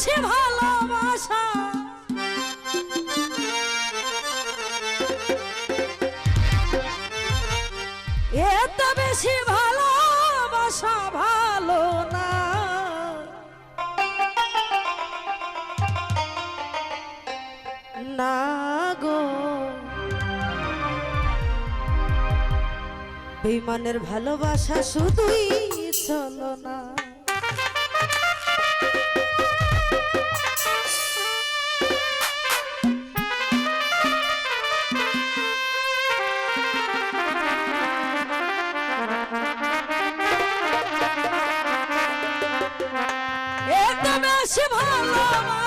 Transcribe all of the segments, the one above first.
আসে ভালোবাসা। এত বেশি ভালোবাসা ভালো না। না গো। বেইমানের ভালোবাসা শুধুই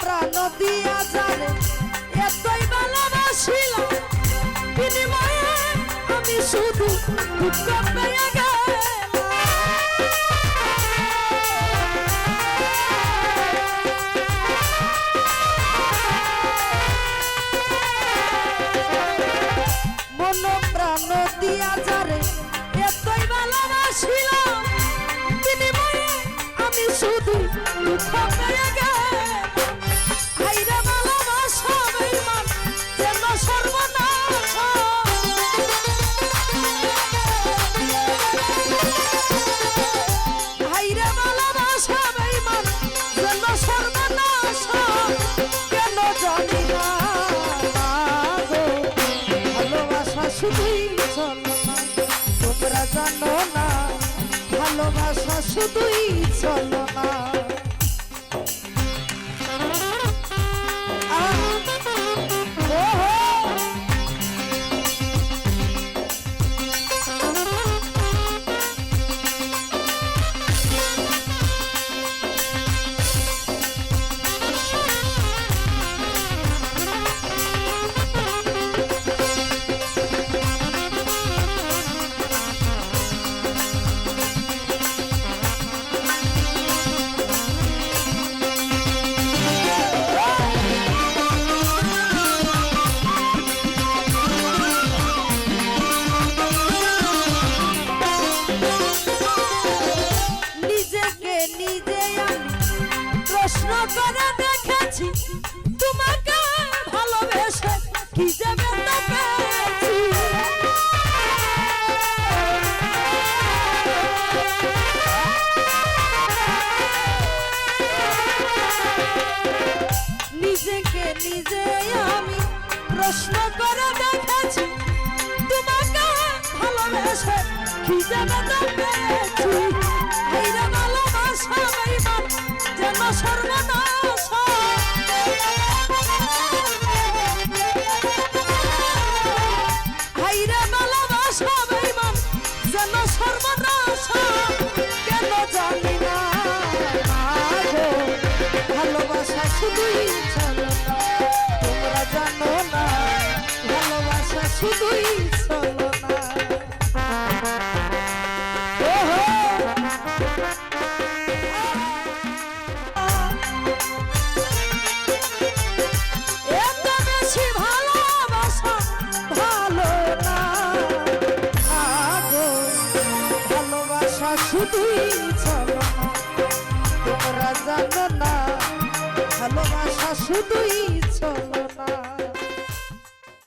প্রাণ দিয়া জানে, এতই ভালোবাসিলাম। বিনিময়ে আমি শুধু দুঃখ পেয়ে গেলাম। মন প্রাণ দিয়া যারে এতই ভালোবাসিলাম। বিনিময়ে আমি শুধু দুঃখ পেয়ে শুধুই চলো না। তোমরা জানো না ভালোবাসা শুধুই চলো কি যাবে তো পেয়েছি নিজেকে নিজে আমি প্রশ্ন করে দেখেছি। তোমাকে ভালোবেসে কি যাবে তো পেয়েছি। ভালোবাসা বেঈমান যেন সর্বনাশ শুধুই চলো না। না শুধুই চলো না তোমরা জানো না ভালোবাসা শুধুই চলো